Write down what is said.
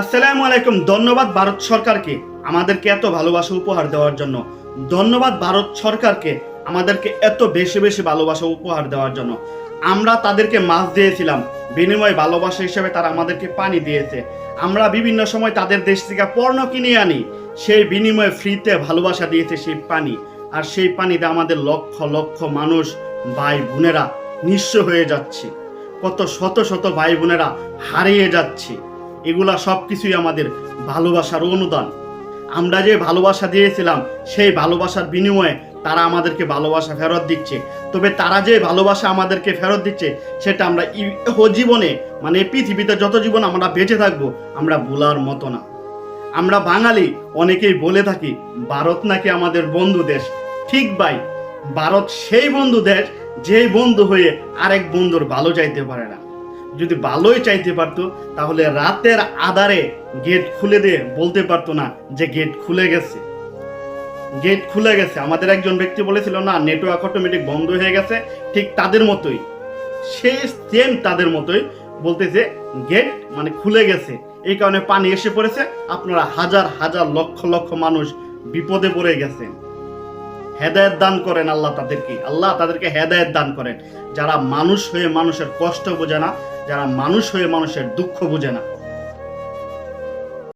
আসসালামু আলাইকুম, ধন্যবাদ ভারত সরকারকে আমাদেরকে এত ভালোবাসা উপহার দেওয়ার জন্য। ধন্যবাদ ভারত সরকারকে আমাদেরকে এত বেশি বেশি ভালোবাসা উপহার দেওয়ার জন্য। আমরা তাদেরকে মাছ দিয়েছিলাম, বিনিময় ভালোবাসা হিসেবে তারা আমাদেরকে পানি দিয়েছে। আমরা বিভিন্ন সময় তাদের দেশ থেকে পণ্য কিনে আনি, সেই বিনিময়ে ফ্রিতে ভালোবাসা দিয়েছে সেই পানি। আর সেই পানিতে আমাদের লক্ষ লক্ষ মানুষ, ভাই বোনেরা নিঃস্ব হয়ে যাচ্ছে। কত শত শত ভাই বোনেরা হারিয়ে যাচ্ছে। এগুলা সব কিছুই আমাদের ভালোবাসার অনুদান। আমরা যে ভালোবাসা দিয়েছিলাম, সেই ভালোবাসার বিনিময়ে তারা আমাদেরকে ভালোবাসা ফেরত দিচ্ছে। তবে তারা যে ভালোবাসা আমাদেরকে ফেরত দিচ্ছে, সেটা আমরা জীবনে মানে পৃথিবীতে যত জীবন আমরা বেঁচে থাকব, আমরা ভোলার মতো না। আমরা বাঙালি, অনেকেই বলে থাকি, ভারত নাকি আমাদের বন্ধু দেশ। ঠিক ভাই, ভারত সেই বন্ধু দেশ, যেই বন্ধু হয়ে আরেক বন্ধুর ভালো চাইতে পারে না। যদি ভালোই চাইতে পারতো, তাহলে রাতের আধারে গেট খুলে দিয়ে বলতে পারতো না যে গেট খুলে গেছে। গেট খুলে গেছে। আমাদের একজন ব্যক্তি বলেছিল, না নেটওয়ার্ক অটোমেটিক বন্ধ হয়ে গেছে। ঠিক তাদের মতোই, সেই সেম তাদের মতোই বলতেছে গেট মানে খুলে গেছে। এই কারণে পানি এসে পড়েছে। আপনারা হাজার হাজার, লক্ষ লক্ষ মানুষ বিপদে পড়ে গেছেন। হেদায়েত দান করেন আল্লাহ তাদেরকে। আল্লাহ তাদেরকে হেদায়েত দান করেন। যারা মানুষ হয়ে মানুষের কষ্ট বোঝে না যারা মানুষ হয়ে মানুষের দুঃখ বুঝে না।